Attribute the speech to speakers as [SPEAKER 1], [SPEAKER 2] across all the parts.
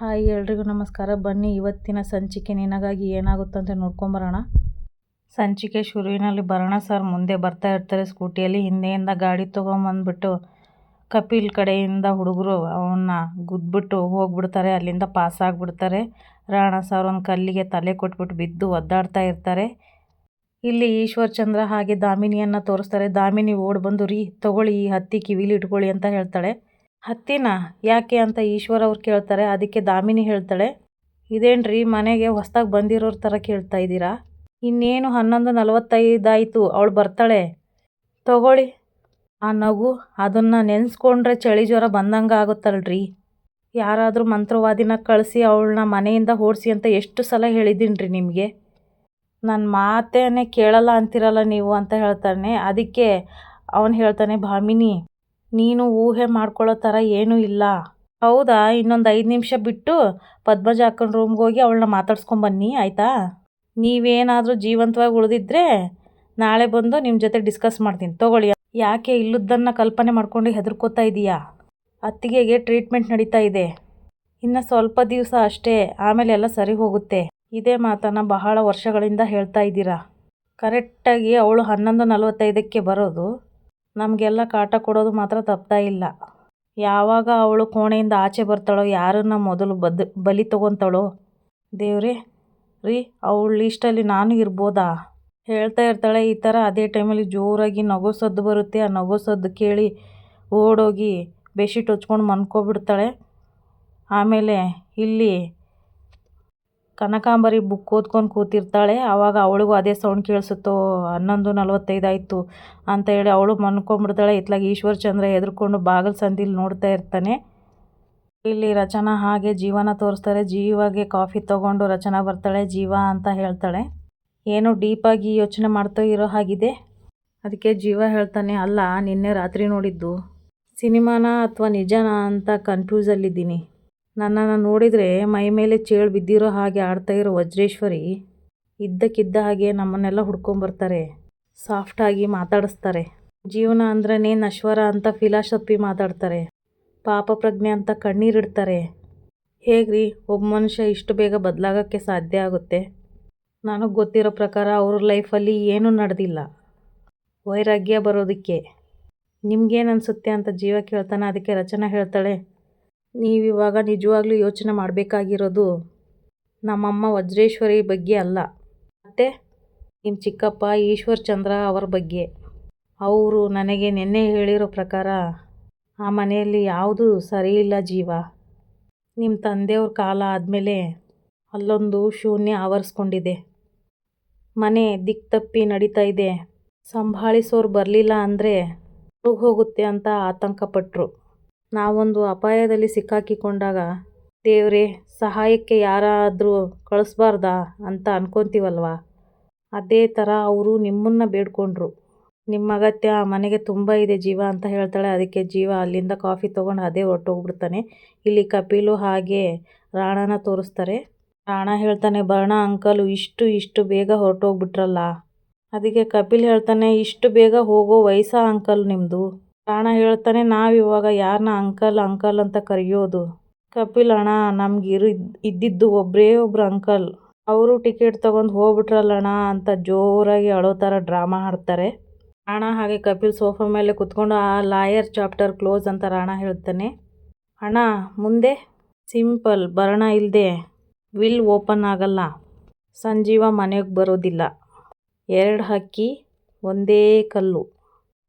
[SPEAKER 1] Hi, ಎಲ್ರಿಗೂ ನಮಸ್ಕಾರ. ಬನ್ನಿ, ಇವತ್ತಿನ ಸಂಚಿಕೆ ನಿನಗಾಗಿ ಏನಾಗುತ್ತಂತ ನೋಡ್ಕೊಂಬರೋಣ. ಸಂಚಿಕೆ ಶುರುವಿನಲ್ಲಿ ಬರೋಣ ಸರ್ ಮುಂದೆ ಬರ್ತಾ ಇರ್ತಾರೆ ಸ್ಕೂಟಿಯಲ್ಲಿ. ಹಿಂದೆಯಿಂದ ಗಾಡಿ ತೊಗೊಂಬಂದ್ಬಿಟ್ಟು ಕಪಿಲ್ ಕಡೆಯಿಂದ ಹುಡುಗರು ಅವನ್ನ ಗುದ್ಬಿಟ್ಟು ಹೋಗ್ಬಿಡ್ತಾರೆ. ಅಲ್ಲಿಂದ ಪಾಸ್ ಆಗಿಬಿಡ್ತಾರೆ. ರಾಣ ಸರ್ ಒಂದು ಕಲ್ಲಿಗೆ ತಲೆ ಕೊಟ್ಬಿಟ್ಟು ಬಿದ್ದು ಒದ್ದಾಡ್ತಾ ಇರ್ತಾರೆ. ಇಲ್ಲಿ ಈಶ್ವರ್ ಚಂದ್ರ ಹಾಗೆ ದಾಮಿನಿಯನ್ನು ತೋರಿಸ್ತಾರೆ. ದಾಮಿನಿ ಓಡ್ ಬಂದು, ರೀ, ತೊಗೊಳ್ಳಿ, ಈ ಹತ್ತಿ ಕಿವಿಲಿ ಇಟ್ಕೊಳ್ಳಿ ಅಂತ ಹೇಳ್ತಾಳೆ. ಹತ್ತಿನ? ಯಾಕೆ ಅಂತ ಈಶ್ವರ್ ಅವ್ರು ಕೇಳ್ತಾರೆ. ಅದಕ್ಕೆ ದಾಮಿನಿ ಹೇಳ್ತಾಳೆ, ಇದೇನ್ರಿ ಮನೆಗೆ ಹೊಸ್ದಾಗಿ ಬಂದಿರೋರ ಥರ ಕೇಳ್ತಾ ಇದ್ದೀರಾ? ಇನ್ನೇನು ಹನ್ನೊಂದು ನಲವತ್ತೈದಾಯಿತು, ಅವಳು ಬರ್ತಾಳೆ. ತಗೊಳ್ಳಿ. ಆ ನಗು ಅದನ್ನು ನೆನೆಸ್ಕೊಂಡ್ರೆ ಚಳಿ ಜ್ವರ ಬಂದಂಗೆ ಆಗುತ್ತಲ್ರಿ. ಯಾರಾದರೂ ಮಂತ್ರವಾದಿನ ಕಳಿಸಿ ಅವಳನ್ನ ಮನೆಯಿಂದ ಓಡಿಸಿ ಅಂತ ಎಷ್ಟು ಸಲ ಹೇಳಿದ್ದೀನಿ ರೀ ನಿಮಗೆ? ನನ್ನ ಮಾತೇನೆ ಕೇಳಲ್ಲ ಅಂತಿರಲ್ಲ ನೀವು ಅಂತ ಹೇಳ್ತಾನೆ. ಅದಕ್ಕೆ ಅವನು ಹೇಳ್ತಾನೆ, ಭಾಮಿನಿ ನೀನು ಊಹೆ ಮಾಡ್ಕೊಳ್ಳೋ ಥರ ಏನೂ ಇಲ್ಲ. ಹೌದಾ? ಇನ್ನೊಂದು ಐದು ನಿಮಿಷ ಬಿಟ್ಟು ಪದ್ಮಜ ಅಕ್ಕನ ರೂಮ್ಗೆ ಹೋಗಿ ಅವಳನ್ನ ಮಾತಾಡ್ಸ್ಕೊಂಬನ್ನಿ ಆಯಿತಾ? ನೀವೇನಾದರೂ ಜೀವಂತವಾಗಿ ಉಳಿದಿದ್ರೆ ನಾಳೆ ಬಂದು ನಿಮ್ಮ ಜೊತೆ ಡಿಸ್ಕಸ್ ಮಾಡ್ತೀನಿ. ತೊಗೊಳ್ಳಿ. ಯಾಕೆ ಇಲ್ಲದ್ದನ್ನು ಕಲ್ಪನೆ ಮಾಡ್ಕೊಂಡು ಹೆದರ್ಕೋತಾ ಇದೀಯಾ? ಅತ್ತಿಗೆಗೆ ಟ್ರೀಟ್ಮೆಂಟ್ ನಡೀತಾ ಇದೆ. ಇನ್ನು ಸ್ವಲ್ಪ ದಿವಸ ಅಷ್ಟೇ, ಆಮೇಲೆ ಎಲ್ಲ ಸರಿ ಹೋಗುತ್ತೆ. ಇದೇ ಮಾತನ್ನು ಬಹಳ ವರ್ಷಗಳಿಂದ ಹೇಳ್ತಾ ಇದ್ದೀರಾ. ಕರೆಕ್ಟಾಗಿ ಅವಳು ಹನ್ನೊಂದು ನಲವತ್ತೈದಕ್ಕೆ ಬರೋದು. ನಮಗೆಲ್ಲ ಕಾಟ ಕೊಡೋದು ಮಾತ್ರ ತಪ್ತಾ ಇಲ್ಲ. ಯಾವಾಗ ಅವಳು ಕೋಣೆಯಿಂದ ಆಚೆ ಬರ್ತಾಳೋ, ಯಾರನ್ನ ಮೊದಲು ಬದ್, ಬಲಿ ತಗೊತಾಳೋ? ದೇವರೇ, ರೀ, ಅವಳ ಲೀಸ್ಟಲ್ಲಿ ನಾನು ಇರ್ಬೋದಾ? ಹೇಳ್ತಾ ಇರ್ತಾಳೆ, ಈ ಥರ ಅದೇ ಟೈಮಲ್ಲಿ ಜೋರಾಗಿ ನಗು ಸದ್ದು ಬರುತ್ತೆ. ಆ ನಗು ಸದ್ದು ಕೇಳಿ ಓಡೋಗಿ ಬೆಡ್ಶೀಟ್ ಹೊಚ್ಕೊಂಡು ಮನ್ಕೋಬಿಡ್ತಾಳೆ. ಆಮೇಲೆ ಇಲ್ಲಿ ಕನಕಾಂಬರಿ ಬುಕ್ ಓದ್ಕೊಂಡು ಕೂತಿರ್ತಾಳೆ. ಆವಾಗ ಅವಳಿಗೂ ಅದೇ ಸೌಂಡ್ ಕೇಳಿಸುತ್ತೋ, ಹನ್ನೊಂದು ನಲವತ್ತೈದು ಆಯಿತು ಅಂತ ಹೇಳಿ ಅವಳು ಮನ್ಕೊಂಬಿಡ್ತಾಳೆ ಇತ್ಲಾಗ ಈಶ್ವರ್ ಚಂದ್ರ ಹೆದರ್ಕೊಂಡು ಬಾಗಿಲು ಸಂದಿಲಿ ನೋಡ್ತಾ ಇರ್ತಾನೆ. ಇಲ್ಲಿ ರಚನಾ ಹಾಗೆ ಜೀವನ ತೋರಿಸ್ತಾರೆ. ಜೀವಾಗೆ ಕಾಫಿ ತಗೊಂಡು ರಚನಾ ಬರ್ತಾಳೆ. ಜೀವ ಅಂತ ಹೇಳ್ತಾಳೆ. ಏನೋ ಡೀಪಾಗಿ ಯೋಚನೆ ಮಾಡ್ತಾ ಇರೋ ಹಾಗಿದೆ? ಅದಕ್ಕೆ ಜೀವ ಹೇಳ್ತಾನೆ, ಅಲ್ಲ, ನಿನ್ನೆ ರಾತ್ರಿ ನೋಡಿದ್ದು. ಸಿನಿಮಾನ ಅಥವಾ ನಿಜನಾ ಅಂತ ಕನ್ಫ್ಯೂಸಲ್ಲಿದ್ದೀನಿ ನನ್ನನ್ನು ನೋಡಿದರೆ ಮೈ ಮೇಲೆ ಚೇಳು ಬಿದ್ದಿರೋ ಹಾಗೆ ಆಡ್ತಾ ಇರೋ ವಜ್ರೇಶ್ವರಿ ಇದ್ದಕ್ಕಿದ್ದ ಹಾಗೆ ನಮ್ಮನ್ನೆಲ್ಲ ಹುಡ್ಕೊಂಬರ್ತಾರೆ ಸಾಫ್ಟಾಗಿ ಮಾತಾಡಿಸ್ತಾರೆ. ಜೀವನ ಅಂದ್ರೇ ನಶ್ವರ ಅಂತ ಫಿಲಾಸಫಿ ಮಾತಾಡ್ತಾರೆ, ಪಾಪ ಪ್ರಜ್ಞೆ ಅಂತ ಕಣ್ಣೀರಿಡ್ತಾರೆ ಹೇಗ್ರಿ, ಒಬ್ಬ ಮನುಷ್ಯ ಇಷ್ಟು ಬೇಗ ಬದಲಾಗೋಕ್ಕೆ ಸಾಧ್ಯ ಆಗುತ್ತೆ? ನನಗೆ ಗೊತ್ತಿರೋ ಪ್ರಕಾರ ಅವ್ರ ಲೈಫಲ್ಲಿ ಏನೂ ನಡೆದಿಲ್ಲ. ವೈರಾಗ್ಯ ಬರೋದಕ್ಕೆ. ನಿಮ್ಗೇನು ಅನಿಸುತ್ತೆ ಅಂತ ಜೀವ ಕೇಳ್ತಾನೆ, ಅದಕ್ಕೆ ರಚನಾ ಹೇಳ್ತಾಳೆ ನೀವಿವಾಗ ನಿಜವಾಗ್ಲೂ ಯೋಚನೆ ಮಾಡಬೇಕಾಗಿರೋದು ನಮ್ಮಮ್ಮ ವಜ್ರೇಶ್ವರಿ ಬಗ್ಗೆ ಅಲ್ಲ. ಮತ್ತು ನಿಮ್ಮ ಚಿಕ್ಕಪ್ಪ ಈಶ್ವರ್ ಚಂದ್ರ ಅವರ ಬಗ್ಗೆ. ಅವರು ನನಗೆ ನಿನ್ನೆ ಹೇಳಿರೋ ಪ್ರಕಾರ ಆ ಮನೆಯಲ್ಲಿ ಯಾವುದೂ ಸರಿಯಿಲ್ಲ ಜೀವ. ನಿಮ್ಮ ತಂದೆಯವ್ರ ಕಾಲ ಆದಮೇಲೆ ಅಲ್ಲೊಂದು ಶೂನ್ಯ ಆವರಿಸ್ಕೊಂಡಿದೆ. ಮನೆ ದಿಕ್ಕ ತಪ್ಪಿ ನಡೀತಾ ಇದೆ. ಸಂಭಾಳಿಸೋರು ಬರಲಿಲ್ಲ ಅಂದರೆ ಹೋಗುತ್ತೆ ಅಂತ ಆತಂಕಪಟ್ಟರು ನಾವೊಂದು ಅಪಾಯದಲ್ಲಿ ಸಿಕ್ಕಾಕಿಕೊಂಡಾಗ, ದೇವರೇ, ಸಹಾಯಕ್ಕೆ ಯಾರಾದರೂ ಕಳಿಸ್ಬಾರ್ದಾ ಅಂತ ಅನ್ಕೊತೀವಲ್ವ? ಅದೇ ಥರ ಅವರು ನಿಮ್ಮನ್ನು ಬೇಡ್ಕೊಂಡ್ರು. ನಿಮ್ಮ ಅಗತ್ಯ ಆ ಮನೆಗೆ ತುಂಬ ಇದೆ ಜೀವ ಅಂತ ಹೇಳ್ತಾಳೆ. ಅದಕ್ಕೆ ಜೀವ ಅಲ್ಲಿಂದ ಕಾಫಿ ತೊಗೊಂಡು ಅದೇ ಹೊರಟೋಗ್ಬಿಡ್ತಾನೆ. ಇಲ್ಲಿ ಕಪಿಲು ಹಾಗೆ ರಾಣನ ತೋರಿಸ್ತಾರೆ. ರಾಣ ಹೇಳ್ತಾನೆ, ಬರ್ಣ ಅಂಕಲು, ಇಷ್ಟು ಇಷ್ಟು ಬೇಗ ಹೊರಟೋಗ್ಬಿಟ್ರಲ್ಲ. ಅದಕ್ಕೆ ಕಪಿಲ್ ಹೇಳ್ತಾನೆ, ಇಷ್ಟು ಬೇಗ ಹೋಗೋ ವಯಸ್ಸಾ ಅಂಕಲ್ ನಿಮ್ಮದು ರಾಣ ಹೇಳ್ತಾನೆ ನಾವಿವಾಗ ಯಾರನ್ನ ಅಂಕಲ್ ಅಂಕಲ್ ಅಂತ ಕರೆಯೋದು? ಕಪಿಲ್, ಅಣ್ಣ, ನಮ್ಗೆ ಇರು, ಇದ್ದಿದ್ದು ಒಬ್ಬರೇ ಒಬ್ರು ಅಂಕಲ್. ಅವರು ಟಿಕೆಟ್ ತಗೊಂಡು ಹೋಗ್ಬಿಟ್ರಲ್ಲಣ್ಣ ಅಂತ ಜೋರಾಗಿ ಅಳೋ ಥರ ಡ್ರಾಮಾ ಆಡ್ತಾರೆ ಅಣ್ಣ ಹಾಗೆ ಕಪಿಲ್ ಸೋಫಾ ಮೇಲೆ ಕುತ್ಕೊಂಡು, ಆ ಲಾಯರ್ ಚಾಪ್ಟರ್ ಕ್ಲೋಸ್ ಅಂತ ರಾಣ ಹೇಳ್ತಾನೆ. ಅಣ್ಣ, ಮುಂದೆ? ಸಿಂಪಲ್ ಬರಣ ಇಲ್ಲದೆ ವಿಲ್ ಓಪನ್ ಆಗಲ್ಲ. ಸಂಜೀವ ಮನೆಗೆ ಬರೋದಿಲ್ಲ. ಎರಡು ಹಕ್ಕಿ, ಒಂದೇ ಕಲ್ಲು.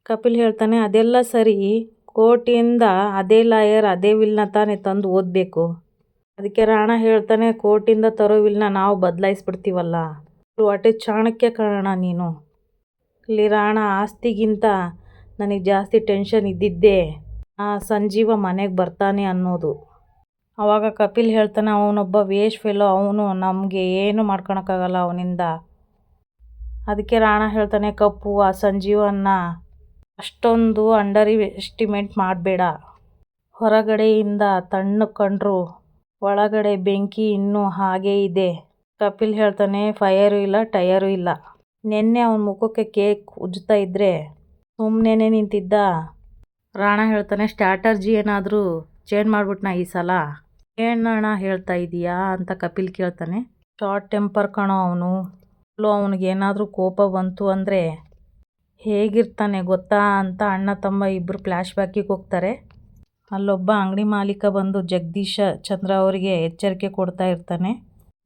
[SPEAKER 1] ಕಪಿಲ್ ಹೇಳ್ತಾನೆ, ಅದೆಲ್ಲ ಸರಿ, ಕೋರ್ಟಿಂದ ಅದೇ ಲಾಯರ್, ಅದೇ ವಿಲ್ನ ತಾನೇ ತಂದು ಓದಬೇಕು. ಅದಕ್ಕೆ ರಾಣ ಹೇಳ್ತಾನೆ, ಕೋರ್ಟಿಂದ ತರೋ ವಿಲ್ನ ನಾವು ಬದಲಾಯಿಸ್ಬಿಡ್ತೀವಲ್ಲ. ಒಟ್ಟೆ ಚಾಣಕ್ಯ ಕಾರಣ ನೀನು. ಇಲ್ಲಿ ರಾಣ ಆಸ್ತಿಗಿಂತ ನನಗೆ ಜಾಸ್ತಿ ಟೆನ್ಷನ್ ಇದ್ದಿದ್ದೇ, ಆ ಸಂಜೀವ ಮನೆಗೆ ಬರ್ತಾನೆ ಅನ್ನೋದು. ಆವಾಗ ಕಪಿಲ್ ಹೇಳ್ತಾನೆ, ಅವನೊಬ್ಬ ವೇಷ್ ಫೆಲೋ, ಅವನು ನಮಗೆ ಏನು ಮಾಡ್ಕೊಳಕ್ಕಾಗಲ್ಲ ಅವನಿಂದ. ಅದಕ್ಕೆ ರಾಣ ಹೇಳ್ತಾನೆ ಕಪ್ಪು ಆ ಸಂಜೀವನ್ನ ಅಷ್ಟೊಂದು ಅಂಡರ್ ಎಸ್ಟಿಮೇಟ್ ಮಾಡಬೇಡ. ಹೊರಗಡೆಯಿಂದ ತಣ್ಣಗೆ ಕಂಡ್ರು, ಒಳಗಡೆ ಬೆಂಕಿ ಇನ್ನೂ ಹಾಗೇ ಇದೆ. ಕಪಿಲ್ ಹೇಳ್ತಾನೆ ಫಯರು ಇಲ್ಲ ಟಯರು ಇಲ್ಲ. ನಿನ್ನೆ ಅವನ ಮುಖಕ್ಕೆ ಕೇಕ್ ಉಜ್ತಾ ಇದ್ರೆ ಸುಮ್ಮನೆ ನಿಂತಿದ್ದ? ರಾಣ ಹೇಳ್ತಾನೆ ಸ್ಟ್ಯಾಟರ್ಜಿ ಏನಾದರೂ ಚೇಂಜ್ ಮಾಡ್ಬಿಟ್ನಾ ಈ ಸಲ? ಏನಣ್ಣ ಹೇಳ್ತಾ ಇದೀಯಾ? ಅಂತ ಕಪಿಲ್ ಕೇಳ್ತಾನೆ ಶಾರ್ಟ್ ಟೆಂಪರ್ ಕಣೋ ಅವನು. ಅವನಿಗೆ ಏನಾದರೂ ಕೋಪ ಬಂತು ಅಂದರೆ ಹೇಗಿರ್ತಾನೆ ಗೊತ್ತಾ ಅಂತ ಅಣ್ಣ ತಮ್ಮ ಇಬ್ಬರು ಫ್ಲ್ಯಾಶ್ ಬ್ಯಾಕಿಗೆ ಹೋಗ್ತಾರೆ. ಅಲ್ಲೊಬ್ಬ ಅಂಗಡಿ ಮಾಲೀಕ ಬಂದು ಜಗದೀಶ ಚಂದ್ರ ಅವರಿಗೆ ಎಚ್ಚರಿಕೆ ಕೊಡ್ತಾ ಇರ್ತಾನೆ.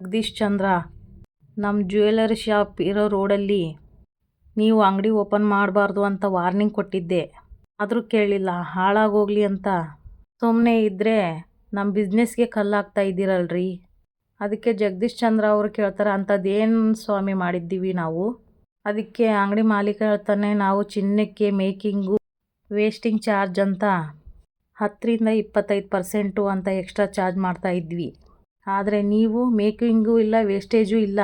[SPEAKER 1] ಜಗದೀಶ್ ಚಂದ್ರ ನಮ್ಮ ಜ್ಯುವೆಲರಿ ಶಾಪ್ ಇರೋ ರೋಡಲ್ಲಿ ನೀವು ಅಂಗಡಿ ಓಪನ್ ಮಾಡಬಾರ್ದು ಅಂತ ವಾರ್ನಿಂಗ್ ಕೊಟ್ಟಿದ್ದೆ. ಆದರೂ ಕೇಳಿಲ್ಲ, ಹಾಳಾಗೋಗ್ಲಿ ಅಂತ. ಸುಮ್ಮನೆ ಇದ್ದರೆ ನಮ್ಮ ಬಿಸ್ನೆಸ್ಗೆ ಕಲ್ಲಾಗ್ತಾ ಇದ್ದೀರಲ್ರಿ. ಅದಕ್ಕೆ ಜಗದೀಶ್ ಚಂದ್ರ ಅವರು ಕೇಳ್ತಾರೆ, ಅಂಥದ್ದೇನು ಸ್ವಾಮಿ ಮಾಡಿದ್ದೀವಿ ನಾವು? ಅದಕ್ಕೆ ಅಂಗಡಿ ಮಾಲೀಕ ಹೇಳ್ತಾನೆ, ನಾವು ಚಿನ್ನಕ್ಕೆ ಮೇಕಿಂಗು ವೇಸ್ಟಿಂಗ್ ಚಾರ್ಜ್ ಅಂತ ಹತ್ತರಿಂದ ಇಪ್ಪತ್ತೈದು ಪರ್ಸೆಂಟು ಅಂತ ಎಕ್ಸ್ಟ್ರಾ ಚಾರ್ಜ್ ಮಾಡ್ತಾ ಇದ್ವಿ. ಆದರೆ ನೀವು ಮೇಕಿಂಗು ಇಲ್ಲ, ವೇಸ್ಟೇಜು ಇಲ್ಲ.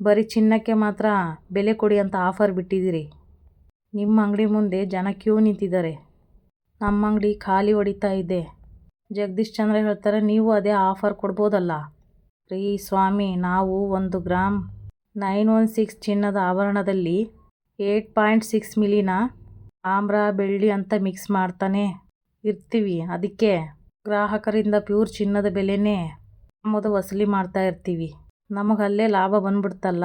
[SPEAKER 1] ಬರೀ ಚಿನ್ನಕ್ಕೆ ಮಾತ್ರ ಬೆಲೆ ಕೊಡಿ ಅಂತ ಆಫರ್ ಬಿಟ್ಟಿದ್ದೀರಿ. ನಿಮ್ಮ ಅಂಗಡಿ ಮುಂದೆ ಜನ ಕ್ಯೂ ನಿಂತಿದ್ದಾರೆ. ನಮ್ಮ ಅಂಗಡಿ ಖಾಲಿ ಹೊಡಿತಾ ಇದೆ. ಜಗದೀಶ್ ಚಂದ್ರ ಹೇಳ್ತಾರೆ, ನೀವು ಅದೇ ಆಫರ್ ಕೊಡ್ಬೋದಲ್ಲ. ರೀ ಸ್ವಾಮಿ, ನಾವು ಒಂದು ಗ್ರಾಮ್ ನೈನ್ ಒನ್ ಸಿಕ್ಸ್ ಚಿನ್ನದ ಆಭರಣದಲ್ಲಿ ಏಯ್ಟ್ ಪಾಯಿಂಟ್ ಸಿಕ್ಸ್ ಮಿಲಿನ ತಾಮ್ರ ಬೆಳ್ಳಿ ಅಂತ ಮಿಕ್ಸ್ ಮಾಡ್ತಾನೆ. ಇರ್ತೀವಿ. ಅದಕ್ಕೆ ಗ್ರಾಹಕರಿಂದ ಪ್ಯೂರ್ ಚಿನ್ನದ ಬೆಲೆನೇ ನಮ್ಮದು ವಸೂಲಿ ಮಾಡ್ತಾ ಇರ್ತೀವಿ. ನಮಗೆ ಅಲ್ಲೇ ಲಾಭ ಬಂದ್ಬಿಡ್ತಲ್ಲ.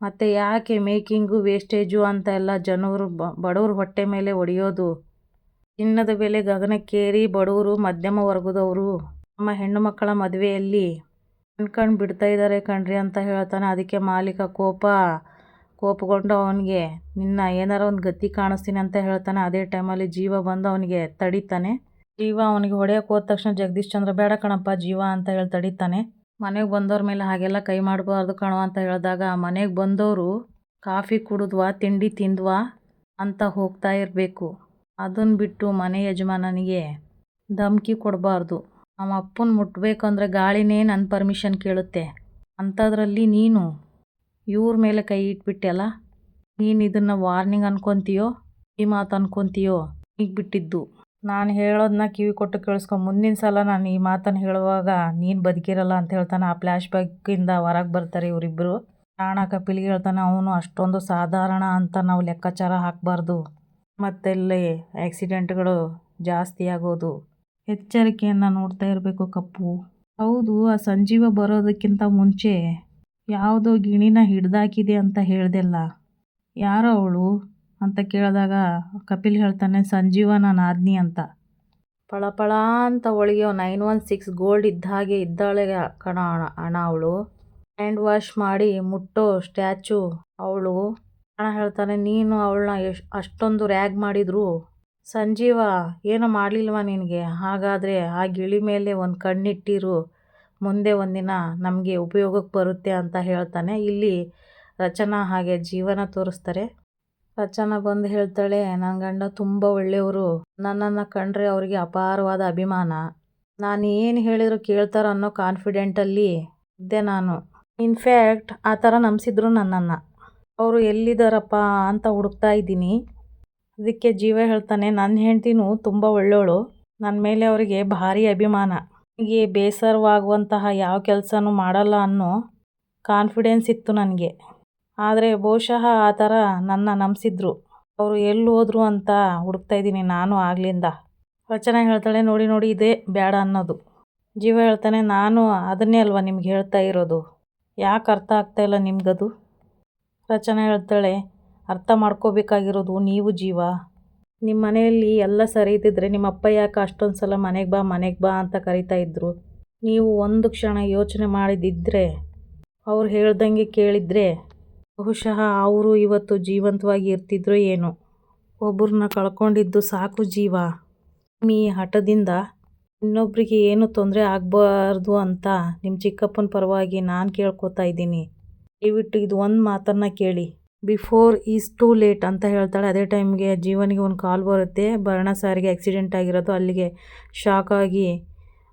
[SPEAKER 1] ಮತ್ತು ಯಾಕೆ ಮೇಕಿಂಗು, ವೇಸ್ಟೇಜು ಅಂತ ಎಲ್ಲ ಜನರು ಬಡವ್ರ ಹೊಟ್ಟೆ ಮೇಲೆ ಹೊಡೆಯೋದು ಚಿನ್ನದ ಬೆಲೆ ಗಗನಕ್ಕೇರಿ ಬಡವರು, ಮಧ್ಯಮ ವರ್ಗದವರು, ನಮ್ಮ ಹೆಣ್ಣು ಮಕ್ಕಳ ಮದುವೆಯಲ್ಲಿ ಕಣ್ಕಂಡು ಬಿಡ್ತಾ ಇದ್ದಾರೆ ಕಣ್ರಿ ಅಂತ ಹೇಳ್ತಾನೆ. ಅದಕ್ಕೆ ಮಾಲೀಕ ಕೋಪ, ಕೋಪಗೊಂಡು ಅವನಿಗೆ, ನಿನ್ನ ಏನಾರ ಒಂದು ಗತಿ ಕಾಣಿಸ್ತೀನಿ ಅಂತ ಹೇಳ್ತಾನೆ. ಅದೇ ಟೈಮಲ್ಲಿ ಜೀವ ಬಂದು ಅವನಿಗೆ ತಡಿತಾನೆ. ಜೀವ ಅವನಿಗೆ ಹೊಡೆಯೋಕೆ ಹೋದ ತಕ್ಷಣ ಜಗದೀಶ್ ಚಂದ್ರ, ಬೇಡ ಕಣಪ್ಪ, ಜೀವ ಅಂತ ಹೇಳಿ ತಡಿತಾನೆ. ಮನೆಗೆ ಬಂದವ್ರ ಮೇಲೆ ಹಾಗೆಲ್ಲ ಕೈ ಮಾಡಬಾರ್ದು ಕಣೋ ಅಂತ ಹೇಳಿದಾಗ, ಮನೆಗೆ ಬಂದವರು ಕಾಫಿ ಕುಡಿದ್ವಾ, ತಿಂಡಿ ತಿಂದ್ವಾ ಅಂತ ಹೋಗ್ತಾ ಇರಬೇಕು. ಅದನ್ನು ಬಿಟ್ಟು ಮನೆ ಯಜಮಾನನಿಗೆ ಧಮ್ಕಿ ಕೊಡಬಾರ್ದು. ನಮ್ಮ ಅಪ್ಪನ ಮುಟ್ಬೇಕಂದ್ರೆ ಗಾಳಿನೇ ನನ್ನ ಪರ್ಮಿಷನ್ ಕೇಳುತ್ತೆ. ಅಂಥದ್ರಲ್ಲಿ ನೀನು? ಇವ್ರ ಮೇಲೆ ಕೈ ಇಟ್ಬಿಟ್ಟೆಲ್ಲ? ನೀನು ಇದನ್ನು ವಾರ್ನಿಂಗ್ ಅನ್ಕೊತೀಯೋ? ಈ ಮಾತು ಅನ್ಕೊತೀಯೋ? ಈಗ ಬಿಟ್ಟಿದ್ದು. ನಾನು ಹೇಳೋದನ್ನ ಕಿವಿ ಕೊಟ್ಟು ಕೇಳಿಸ್ಕೊ. ಮುಂದಿನ ಸಲ ನಾನು ಈ ಮಾತನ್ನು ಹೇಳುವಾಗ ನೀನು ಬದುಕಿರಲ್ಲ ಅಂತ ಹೇಳ್ತಾನೆ ಆ ಫ್ಲ್ಯಾಶ್ ಬ್ಯಾಕಿಂದ ಹೊರಗೆ ಬರ್ತಾರೆ ಇವರಿಬ್ಬರು ಪ್ರಾಣ ಕಪಿಲಿಗೆ ಹೇಳ್ತಾನೆ, ಅವನು ಅಷ್ಟೊಂದು ಸಾಧಾರಣ ಅಂತ ನಾವು ಲೆಕ್ಕಾಚಾರ ಹಾಕಬಾರ್ದು. ಮತ್ತೆಲ್ಲಿ ಆಕ್ಸಿಡೆಂಟ್ಗಳು ಜಾಸ್ತಿ ಆಗೋದು. ಎಚ್ಚರಿಕೆಯನ್ನು ನೋಡ್ತಾ ಇರಬೇಕು ಕಪ್ಪು. ಹೌದು, ಆ ಸಂಜೀವ ಬರೋದಕ್ಕಿಂತ ಮುಂಚೆ ಯಾವುದೋ ಗಿಣಿನ ಹಿಡ್ದಾಕಿದೆ ಅಂತ ಹೇಳ್ದೆಲ್ಲ. ಯಾರೋ ಅವಳು ಅಂತ ಕೇಳಿದಾಗ ಕಪಿಲ್ ಹೇಳ್ತಾನೆ ಸಂಜೀವನ ನಾದ್ನಿ ಅಂತ. ಪಳಪಳ ಅಂತ ಒಳಗೆ ನೈನ್ ಒನ್ ಸಿಕ್ಸ್ ಗೋಲ್ಡ್ ಇದ್ದ ಹಾಗೆ ಇದ್ದಾಳೆ ಕಣ ಅಣ್ಣ ಅವಳು. ಹ್ಯಾಂಡ್ ವಾಶ್ ಮಾಡಿ ಮುಟ್ಟೋ ಸ್ಟ್ಯಾಚು ಅವಳು. ಅಣ್ಣ ಹೇಳ್ತಾನೆ, ನೀನು ಅವಳನ್ನ ಎಷ್ಟು ಅಷ್ಟೊಂದು ರ್ಯಾಗ್ ಮಾಡಿದ್ರು ಸಂಜೀವ, ಏನೂ ಮಾಡಲಿಲ್ವ ನಿನಗೆ? ಹಾಗಾದರೆ ಆ ಗಿಳಿ ಮೇಲೆ ಒಂದು ಕಣ್ಣಿಟ್ಟಿರು, ಮುಂದೆ ಒಂದಿನ ನಮಗೆ ಉಪಯೋಗಕ್ಕೆ ಬರುತ್ತೆ ಅಂತ ಹೇಳ್ತಾನೆ. ಇಲ್ಲಿ ರಚನಾ ಹಾಗೆ ಜೀವನ ತೋರಿಸ್ತಾರೆ. ರಚನಾ ಬಂದು ಹೇಳ್ತಾಳೆ ನನ್ನ ಗಂಡ ತುಂಬ ಒಳ್ಳೆಯವರು. ನನ್ನನ್ನು ಕಂಡ್ರೆ ಅವರಿಗೆ ಅಪಾರವಾದ ಅಭಿಮಾನ. ನಾನು ಏನು ಹೇಳಿದ್ರು ಕೇಳ್ತಾರ ಅನ್ನೋ ಕಾನ್ಫಿಡೆಂಟಲ್ಲಿ ಇದ್ದೆ ನಾನು. ಇನ್ಫ್ಯಾಕ್ಟ್ ಆ ಥರ ನಂಬಿಸಿದ್ರು ನನ್ನನ್ನು. ಅವರು ಎಲ್ಲಿದ್ದಾರಪ್ಪ ಅಂತ ಹುಡುಕ್ತಾ ಇದ್ದೀನಿ. ಅದಕ್ಕೆ ಜೀವ ಹೇಳ್ತಾನೆ ನನ್ನ ಹೆಂಡ್ತಿನೂ ತುಂಬ ಒಳ್ಳೆಯವಳು ನನ್ನ ಮೇಲೆ ಅವರಿಗೆ ಭಾರಿ ಅಭಿಮಾನ. ನನಗೆ ಬೇಸರವಾಗುವಂತಹ ಯಾವ ಕೆಲಸನೂ ಮಾಡಲ್ಲ ಅನ್ನೋ ಕಾನ್ಫಿಡೆನ್ಸ್ ಇತ್ತು ನನಗೆ. ಆದರೆ ಬಹುಶಃ ಆ ಥರ ನನ್ನ ನಂಬಿಸಿದ್ರು. ಅವರು ಎಲ್ಲಿ ಹೋದ್ರು ಅಂತ ಹುಡುಕ್ತಾ ಇದ್ದೀನಿ ನಾನು ಆಗ್ಲಿಂದ. ರಚನೆ ಹೇಳ್ತಾಳೆ, ನೋಡಿ ನೋಡಿ, ಇದೇ ಬೇಡ ಅನ್ನೋದು. ಜೀವ ಹೇಳ್ತಾನೆ, ನಾನು ಅದನ್ನೇ ಅಲ್ವಾ ನಿಮ್ಗೆ ಹೇಳ್ತಾ ಇರೋದು? ಯಾಕೆ ಅರ್ಥ ಆಗ್ತಾಯಿಲ್ಲ ನಿಮ್ಗದು? ರಚನೆ ಹೇಳ್ತಾಳೆ ಅರ್ಥ ಮಾಡ್ಕೋಬೇಕಾಗಿರೋದು ನೀವು ಜೀವ. ನಿಮ್ಮ ಮನೆಯಲ್ಲಿ ಎಲ್ಲ ಸರಿ ಇದ್ದಿದ್ರೆ ನಿಮ್ಮ ಅಪ್ಪ ಯಾಕೆ ಅಷ್ಟೊಂದು ಸಲ ಮನೆಗೆ ಬಾ ಮನೆಗೆ ಬಾ ಅಂತ ಕರಿತಾ ಇದ್ದರು ನೀವು ಒಂದು ಕ್ಷಣ ಯೋಚನೆ ಮಾಡಿದಿದ್ದರೆ, ಅವ್ರು ಹೇಳ್ದಂಗೆ ಕೇಳಿದರೆ, ಬಹುಶಃ ಅವರು ಇವತ್ತು ಜೀವಂತವಾಗಿ ಇರ್ತಿದ್ರು ಏನೋ. ಒಬ್ಬರನ್ನ ಕಳ್ಕೊಂಡಿದ್ದು ಸಾಕು ಜೀವ. ಈ ಹಠದಿಂದ ಇನ್ನೊಬ್ಬರಿಗೆ ಏನು ತೊಂದರೆ ಆಗಬಾರ್ದು ಅಂತ ನಿಮ್ಮ ಚಿಕ್ಕಪ್ಪನ ಪರವಾಗಿ ನಾನು ಕೇಳ್ಕೊತಾ ಇದ್ದೀನಿ. ದಯವಿಟ್ಟು ಇದು ಒಂದು ಮಾತನ್ನು ಕೇಳಿ. ಬಿಫೋರ್ ಈಸ್ ಟೂ ಲೇಟ್ ಅಂತ ಹೇಳ್ತಾಳೆ. ಅದೇ ಟೈಮ್ಗೆ ಜೀವನಿಗೆ ಒಂದು ಕಾಲ್ ಬರುತ್ತೆ. ಭರಣ ಸಾರಿಗೆ ಆಕ್ಸಿಡೆಂಟ್ ಆಗಿರೋದು. ಅಲ್ಲಿಗೆ ಶಾಕ್ ಆಗಿ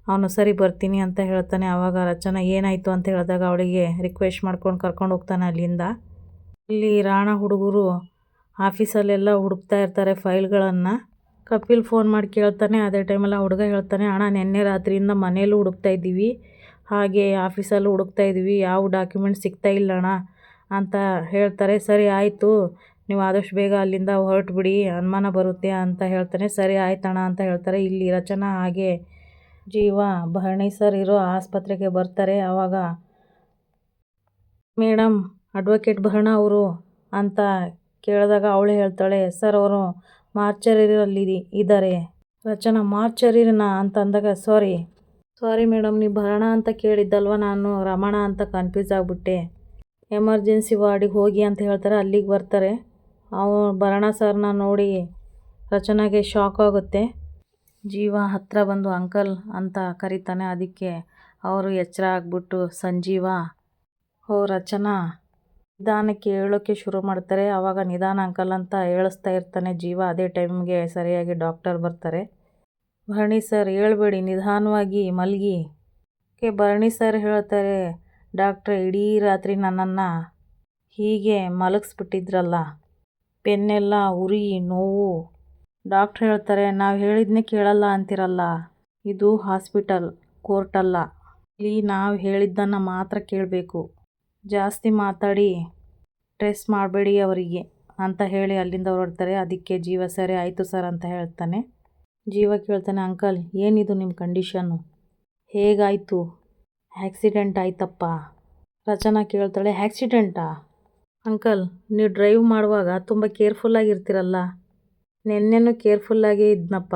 [SPEAKER 1] ಅವನು, ಸರಿ, ಬರ್ತೀನಿ ಅಂತ ಹೇಳ್ತಾನೆ. ಆವಾಗ ರಚನ, ಏನಾಯಿತು? ಅಂತ ಹೇಳಿದಾಗ ಅವಳಿಗೆ ರಿಕ್ವೆಸ್ಟ್ ಮಾಡ್ಕೊಂಡು ಕರ್ಕೊಂಡು ಹೋಗ್ತಾನೆ ಅಲ್ಲಿಂದ. ಇಲ್ಲಿ ರಾಣ ಹುಡುಗರು ಆಫೀಸಲ್ಲೆಲ್ಲ ಹುಡುಕ್ತಾ ಇರ್ತಾರೆ ಫೈಲ್ಗಳನ್ನು. ಕಪಿಲ್ ಫೋನ್ ಮಾಡಿ ಕೇಳ್ತಾನೆ. ಅದೇ ಟೈಮಲ್ಲಿ ಹುಡುಗ ಹೇಳ್ತಾನೆ, ಅಣ್ಣ, ನಿನ್ನೆ ರಾತ್ರಿಯಿಂದ ಮನೇಲೂ ಹುಡುಕ್ತಾ ಇದ್ದೀವಿ. ಹಾಗೆ ಆಫೀಸಲ್ಲೂ ಹುಡುಕ್ತಾ ಇದ್ದೀವಿ. ಯಾವ ಡಾಕ್ಯುಮೆಂಟ್ ಸಿಗ್ತಾ ಇಲ್ಲ ಅಣ್ಣ. ಅಂತ ಹೇಳ್ತಾರೆ, ಸರಿ ಆಯಿತು, ನೀವು ಆದಷ್ಟು ಬೇಗ ಅಲ್ಲಿಂದ ಹೊರಟುಬಿಡಿ, ಅನುಮಾನ ಬರುತ್ತೆ ಅಂತ ಹೇಳ್ತಾನೆ ಸರಿ ಆಯ್ತಣ್ಣ ಅಂತ ಹೇಳ್ತಾರೆ. ಇಲ್ಲಿ ರಚನಾ ಹಾಗೆ ಜೀವ, ಭರಣಿ ಸರ್ ಇರೋ ಆಸ್ಪತ್ರೆಗೆ ಬರ್ತಾರೆ. ಆವಾಗ ಮೇಡಮ್ ಅಡ್ವೊಕೇಟ್ ಭರಣ ಅವರು ಅಂತ ಕೇಳಿದಾಗ ಅವಳು ಹೇಳ್ತಾಳೆ, ಸರ್, ಅವರು ಮಾರ್ಚರಿರಲ್ಲಿ ಇದ್ದಾರೆ. ರಚನಾ ಮಾರ್ಚರಿನ ಅಂತ ಅಂದಾಗ, ಸಾರಿ ಸಾರಿ ಮೇಡಮ್ ನೀವು ಭರಣ ಅಂತ ಕೇಳಿದ್ದಲ್ವ? ನಾನು ರಮಣ ಅಂತ ಕನ್ಫ್ಯೂಸ್ ಆಗಿಬಿಟ್ಟೆ. ಎಮರ್ಜೆನ್ಸಿ ವಾರ್ಡಿಗೆ ಹೋಗಿ ಅಂತ ಹೇಳ್ತಾರೆ, ಅಲ್ಲಿಗೆ ಬರ್ತಾರೆ. ಅವ ಭರಣ ಸರ್ನ ನೋಡಿ ರಚನಾಗೆ ಶಾಕ್ ಆಗುತ್ತೆ. ಜೀವ ಹತ್ತಿರ ಬಂದು ಅಂಕಲ್ ಅಂತ ಕರೀತಾನೆ, ಅದಕ್ಕೆ ಅವರು ಎಚ್ಚರ ಆಗ್ಬಿಟ್ಟು, ಸಂಜೀವ ಓ ರಚನಾ, ನಿಧಾನಕ್ಕೆ ಹೇಳೋಕ್ಕೆ ಶುರು ಮಾಡ್ತಾರೆ. ಆವಾಗ ನಿಧಾನ ಅಂಕಲ್ ಅಂತ ಹೇಳಿಸ್ತಾ ಇರ್ತಾನೆ, ಜೀವ ಅದೇ ಟೈಮ್ಗೆ ಸರಿಯಾಗಿ ಡಾಕ್ಟರ್ ಬರ್ತಾರೆ. ಭರಣಿ ಸರ್ ಹೇಳ್ಬೇಡಿ, ನಿಧಾನವಾಗಿ ಮಲಗಿ. ಕೆ ಭರಣಿ ಸರ್ ಹೇಳ್ತಾರೆ ಡಾಕ್ಟ್ರೆ, ಇಡೀ ರಾತ್ರಿ ನನ್ನನ್ನು ಹೀಗೆ ಮಲಗಿಸ್ಬಿಟ್ಟಿದ್ರಲ್ಲ. ಪೆನ್ನೆಲ್ಲ ಉರಿ, ನೋವು. ಡಾಕ್ಟ್ರ್ ಹೇಳ್ತಾರೆ, ನಾವು ಹೇಳಿದ್ನೇ ಕೇಳಲ್ಲ ಅಂತಿರಲ್ಲ. ಇದು ಹಾಸ್ಪಿಟಲ್ ಕೋರ್ಟಲ್ಲ ಇಲ್ಲಿ ನಾವು ಹೇಳಿದ್ದನ್ನು ಮಾತ್ರ ಕೇಳಬೇಕು. ಜಾಸ್ತಿ ಮಾತಾಡಿ ಸ್ಟ್ರೆಸ್ ಮಾಡಬೇಡಿ ಅವರಿಗೆ ಅಂತ ಹೇಳಿ ಅಲ್ಲಿಂದ ಹೊರಡ್ತಾರೆ. ಅದಕ್ಕೆ ಜೀವ ಸರಿ ಆಯಿತು ಸರ್ ಅಂತ ಹೇಳ್ತಾನೆ. ಜೀವ ಕೇಳ್ತಾನೆ, ಅಂಕಲ್, ಏನಿದು ನಿಮ್ಮ ಕಂಡೀಷನ್ನು? ಹೇಗಾಯಿತು? ಆ್ಯಕ್ಸಿಡೆಂಟ್ ಆಯ್ತಪ್ಪ. ರಚನಾ ಕೇಳ್ತಾಳೆ ಆ್ಯಕ್ಸಿಡೆಂಟಾ ಅಂಕಲ್, ನೀವು ಡ್ರೈವ್ ಮಾಡುವಾಗ ತುಂಬ ಕೇರ್ಫುಲ್ಲಾಗಿರ್ತೀರಲ್ಲ ನಿನ್ನೆನೂ ಕೇರ್ಫುಲ್ಲಾಗೇ ಇದ್ನಪ್ಪ.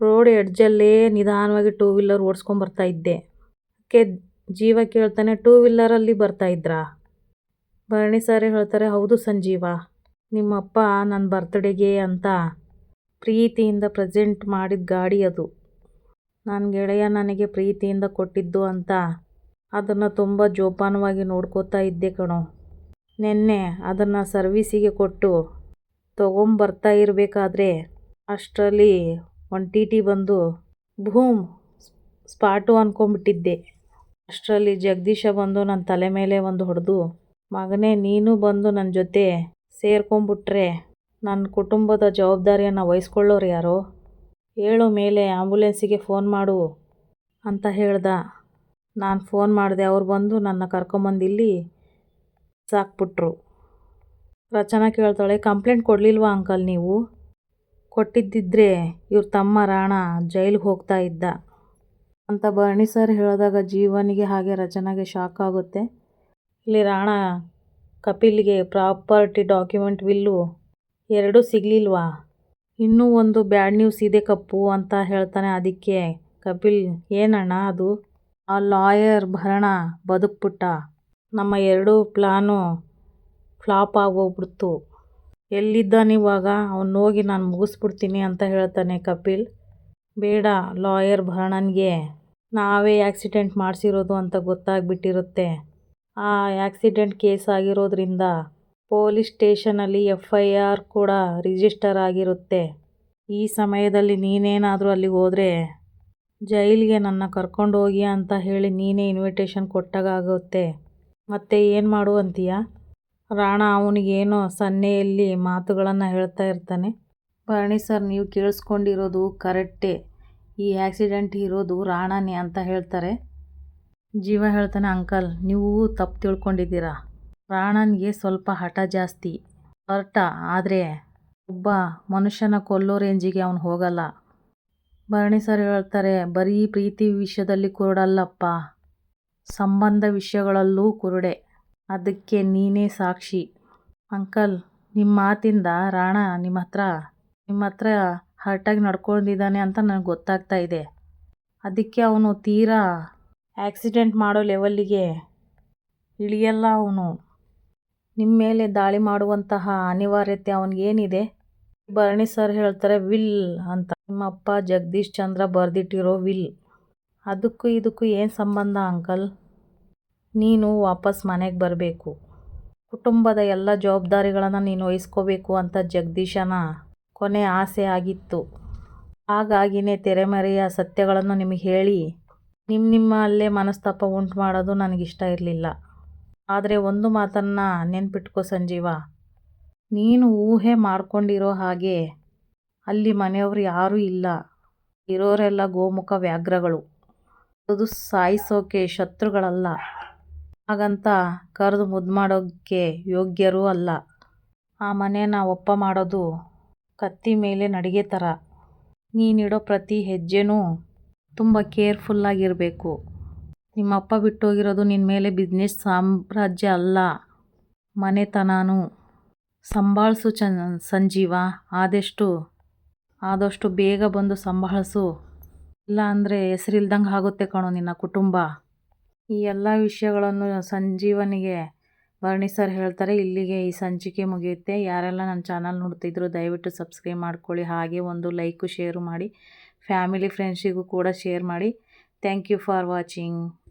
[SPEAKER 1] ರೋಡ್ ಎಡ್ಜಲ್ಲೇ ನಿಧಾನವಾಗಿ ಟೂ ವೀಲರ್ ಓಡಿಸ್ಕೊಂಬರ್ತಾ ಇದ್ದೆ. ಅದಕ್ಕೆ ಜೀವ ಕೇಳ್ತಾನೆ, ಟೂ ವೀಲರಲ್ಲಿ ಬರ್ತಾ ಇದ್ರಾ? ಭರಣಿ ಸಾರಿ ಹೇಳ್ತಾರೆ, ಹೌದು ಸಂಜೀವ. ನಿಮ್ಮಪ್ಪ ನನ್ನ ಬರ್ತ್ಡೇಗೆ ಅಂತ ಪ್ರೀತಿಯಿಂದ ಪ್ರೆಸೆಂಟ್ ಮಾಡಿದ ಗಾಡಿ ಅದು. ನನ್ನ ಗೆಳೆಯ ನನಗೆ ಪ್ರೀತಿಯಿಂದ ಕೊಟ್ಟಿದ್ದು ಅಂತ ಅದನ್ನು ತುಂಬ ಜೋಪಾನವಾಗಿ ನೋಡ್ಕೋತಾ ಇದ್ದೆ ಕಣೋ. ನೆನ್ನೆ ಅದನ್ನು ಸರ್ವೀಸಿಗೆ ಕೊಟ್ಟು ತೊಗೊಂಬರ್ತಾ ಇರಬೇಕಾದ್ರೆ ಅಷ್ಟರಲ್ಲಿ ಒನ್ ಟಿ ಟಿ ಬಂದು, ಭೂಮ್, ಸ್ಪಾಟು ಅಂದ್ಕೊಂಬಿಟ್ಟಿದ್ದೆ ಅಷ್ಟರಲ್ಲಿ ಜಗದೀಶ ಬಂದು ನನ್ನ ತಲೆ ಮೇಲೆ ಒಂದು ಹೊಡೆದು, ಮಗನೇ, ನೀನು ಬಂದು ನನ್ನ ಜೊತೆ ಸೇರ್ಕೊಂಬಿಟ್ರೆ ನನ್ನ ಕುಟುಂಬದ ಜವಾಬ್ದಾರಿಯನ್ನು ವಹಿಸ್ಕೊಳ್ಳೋರು ಯಾರೋ? ಹೇಳು ಮೇಲೆ ಆಂಬುಲೆನ್ಸಿಗೆ ಫೋನ್ ಮಾಡು ಅಂತ ಹೇಳ್ದ. ನಾನು ಫೋನ್ ಮಾಡಿದೆ, ಅವ್ರು ಬಂದು ನನ್ನ ಕರ್ಕೊಂಬಂದು ಇಲ್ಲಿ ಸಾಕ್ಬಿಟ್ರು. ರಚನಾ ಕೇಳ್ತಾಳೆ, ಕಂಪ್ಲೇಂಟ್ ಕೊಡಲಿಲ್ವಾ ಅಂಕಲ್ ನೀವು? ಕೊಟ್ಟಿದ್ದಿದ್ರೆ ಇವ್ರ ತಮ್ಮ ರಾಣ ಜೈಲಿಗೆ ಹೋಗ್ತಾ ಇದ್ದ. ಅಂತ ಬರ್ಣಿ ಸರ್ ಹೇಳಿದಾಗ ಜೀವನಿಗೆ ಹಾಗೆ ರಚನಾಗೆ ಶಾಕ್ ಆಗುತ್ತೆ. ಇಲ್ಲಿ ರಾಣ ಕಪಿಲ್ಗೆ ಪ್ರಾಪರ್ಟಿ ಡಾಕ್ಯುಮೆಂಟ್ ಬಿಲ್ಲು ಎರಡೂ ಸಿಗಲಿಲ್ವಾ? ಇನ್ನೂ ಒಂದು ಬ್ಯಾಡ್ ನ್ಯೂಸ್ ಇದೆ ಕಪ್ಪು ಅಂತ ಹೇಳ್ತಾನೆ ಅದಕ್ಕೆ ಕಪಿಲ್, ಏನಣ್ಣ ಅದು? ಆ ಲಾಯರ್ ಭರಣ ಬದುಕ್ಬಿಟ್ಟ. ನಮ್ಮ ಎರಡೂ ಪ್ಲಾನು ಫ್ಲಾಪ್ ಆಗೋಗ್ಬಿಡ್ತು. ಎಲ್ಲಿದ್ದಾನಿವಾಗ ಅವನು ಹೋಗಿ ನಾನು ಮುಗಿಸ್ಬಿಡ್ತೀನಿ ಅಂತ ಹೇಳ್ತಾನೆ ಕಪಿಲ್. ಬೇಡ ಲಾಯರ್ ಭರಣನಿಗೆ. ನಾವೇ ಆ್ಯಕ್ಸಿಡೆಂಟ್ ಮಾಡಿಸಿರೋದು ಅಂತ ಗೊತ್ತಾಗ್ಬಿಟ್ಟಿರುತ್ತೆ. ಆ ಆ್ಯಕ್ಸಿಡೆಂಟ್ ಕೇಸ್ ಆಗಿರೋದ್ರಿಂದ ಪೊಲೀಸ್ ಸ್ಟೇಷನಲ್ಲಿ ಎಫ್ ಐ ಆರ್ ಕೂಡ ರಿಜಿಸ್ಟರ್ ಆಗಿರುತ್ತೆ. ಈ ಸಮಯದಲ್ಲಿ ನೀನೇನಾದರೂ ಅಲ್ಲಿಗೆ ಹೋದರೆ ಜೈಲಿಗೆ ನನ್ನ ಕರ್ಕೊಂಡು ಹೋಗಿ ಅಂತ ಹೇಳಿ ನೀನೇ ಇನ್ವಿಟೇಷನ್ ಕೊಟ್ಟಾಗುತ್ತೆ ಮತ್ತೆ ಏನು ಮಾಡು ಅಂತೀಯ? ರಾಣ ಅವನಿಗೇನೋ ಸನ್ನೆಯಲ್ಲಿ ಮಾತುಗಳನ್ನು ಹೇಳ್ತಾ ಇರ್ತಾನೆ. ಭರಣಿ ಸರ್, ನೀವು ಕೇಳಿಸ್ಕೊಂಡಿರೋದು ಕರೆಕ್ಟೇ. ಈ ಆ್ಯಕ್ಸಿಡೆಂಟ್ ಇರೋದು ರಾಣಾನೇ ಅಂತ ಹೇಳ್ತಾರೆ. ಜೀವ ಹೇಳ್ತಾನೆ, ಅಂಕಲ್, ನೀವು ತಪ್ಪು ತಿಳ್ಕೊಂಡಿದ್ದೀರಾ? ರಾಣನಿಗೆ ಸ್ವಲ್ಪ ಹಠ ಜಾಸ್ತಿ. ಹೊರಟ. ಆದರೆ ಒಬ್ಬ ಮನುಷ್ಯನ ಕೊಲ್ಲೋ ರೇಂಜಿಗೆ ಅವನು ಹೋಗಲ್ಲ. ಭರಣಿ ಸರ್ ಹೇಳ್ತಾರೆ, ಬರೀ ಪ್ರೀತಿ ವಿಷಯದಲ್ಲಿ ಕುರುಡಲ್ಲಪ್ಪ. ಸಂಬಂಧ ವಿಷಯಗಳಲ್ಲೂ ಕುರುಡೆ. ಅದಕ್ಕೆ ನೀನೇ ಸಾಕ್ಷಿ. ಅಂಕಲ್ ನಿಮ್ಮ ಮಾತಿಂದ ರಾಣ ನಿಮ್ಮ ಹತ್ರ ನಿಮ್ಮ ಹತ್ರ ಹರ್ಟಾಗಿ ನಡ್ಕೊಂಡಿದ್ದಾನೆ ಅಂತ ನನಗೆ ಗೊತ್ತಾಗ್ತಾ ಇದೆ. ಅದಕ್ಕೆ ಅವನು ತೀರಾ ಆ್ಯಕ್ಸಿಡೆಂಟ್ ಮಾಡೋ ಲೆವೆಲ್ಲಿಗೆ ಇಳಿಯಲ್ಲ ಅವನು. ನಿಮ್ಮ ಮೇಲೆ ದಾಳಿ ಮಾಡುವಂತಹ ಅನಿವಾರ್ಯತೆ ಅವನಿಗೇನಿದೆ? ಭರಣಿ ಸರ್ ಹೇಳ್ತಾರೆ, ವಿಲ್ ಅಂತ. ನಿಮ್ಮಪ್ಪ ಜಗದೀಶ್ ಚಂದ್ರ ಬರೆದಿಟ್ಟಿರೋ ವಿಲ್. ಅದಕ್ಕೂ ಇದಕ್ಕೂ ಏನು ಸಂಬಂಧ ಅಂಕಲ್? ನೀನು ವಾಪಸ್ ಮನೆಗೆ ಬರಬೇಕು. ಕುಟುಂಬದ ಎಲ್ಲ ಜವಾಬ್ದಾರಿಗಳನ್ನು ನೀನು ವಹಿಸ್ಕೋಬೇಕು ಅಂತ ಜಗದೀಶನ ಕೊನೆ ಆಸೆ ಆಗಿತ್ತು. ಹಾಗಾಗಿನೇ ತೆರೆಮರೆಯ ಸತ್ಯಗಳನ್ನು ನಿಮಗೆ ಹೇಳಿ ನಿಮ್ಮ ನಿಮ್ಮ ಅಲ್ಲೇ ಮನಸ್ತಾಪ ಉಂಟು ಮಾಡೋದು ನನಗಿಷ್ಟ ಇರಲಿಲ್ಲ. ಆದರೆ ಒಂದು ಮಾತನ್ನು ನೆನ್ಪಿಟ್ಕೋ ಸಂಜೀವ. ನೀನು ಊಹೆ ಮಾಡ್ಕೊಂಡಿರೋ ಹಾಗೆ ಅಲ್ಲಿ ಮನೆಯವರು ಯಾರೂ ಇಲ್ಲ. ಇರೋರೆಲ್ಲ ಗೋಮುಖ ವ್ಯಾಘ್ರಗಳು. ಅದು ಸಾಯಿಸೋಕೆ ಶತ್ರುಗಳಲ್ಲ. ಹಾಗಂತ ಕರೆದು ಮುದ್ದು ಮಾಡೋಕ್ಕೆ ಯೋಗ್ಯರೂ ಅಲ್ಲ. ಆ ಮನೆನ ಒಪ್ಪ ಮಾಡೋದು ಕತ್ತಿ ಮೇಲೆ ನಡಿಗೆ ಥರ ನೀನಿಡೋ ಪ್ರತಿ ಹೆಜ್ಜೆನೂ ತುಂಬ ಕೇರ್ಫುಲ್ಲಾಗಿರಬೇಕು. ನಿಮ್ಮಪ್ಪ ಬಿಟ್ಟೋಗಿರೋದು ನಿನ್ನ ಮೇಲೆ ಬಿಸ್ನೆಸ್ ಸಾಮ್ರಾಜ್ಯ ಅಲ್ಲ. ಮನೆತನನೂ. ಸಂಭಾಳಿಸು ಚ, ಸಂಜೀವ. ಆದಷ್ಟು? ಆದಷ್ಟು ಬೇಗ ಬಂದು ಸಂಭಾಳಿಸು. ಇಲ್ಲ ಅಂದರೆ ಹೆಸರಿಲ್ದಂಗೆ ಆಗುತ್ತೆ ಕಣೋ ನಿನ್ನ ಕುಟುಂಬ. ಈ ಎಲ್ಲ ವಿಷಯಗಳನ್ನು ಸಂಜೀವನಿಗೆ ಭರಣಿ ಸರ್ ಹೇಳ್ತಾರೆ. ಇಲ್ಲಿಗೆ ಈ ಸಂಚಿಕೆ ಮುಗಿಯುತ್ತೆ. ಯಾರೆಲ್ಲ ನನ್ನ ಚಾನಲ್ ನೋಡ್ತಿದ್ರು ದಯವಿಟ್ಟು ಸಬ್ಸ್ಕ್ರೈಬ್ ಮಾಡ್ಕೊಳ್ಳಿ. ಹಾಗೆ ಒಂದು ಲೈಕು, ಶೇರು ಮಾಡಿ. ಫ್ಯಾಮಿಲಿ, ಫ್ರೆಂಡ್ಸಿಗೂ ಕೂಡ ಶೇರ್ ಮಾಡಿ. Thank you for watching.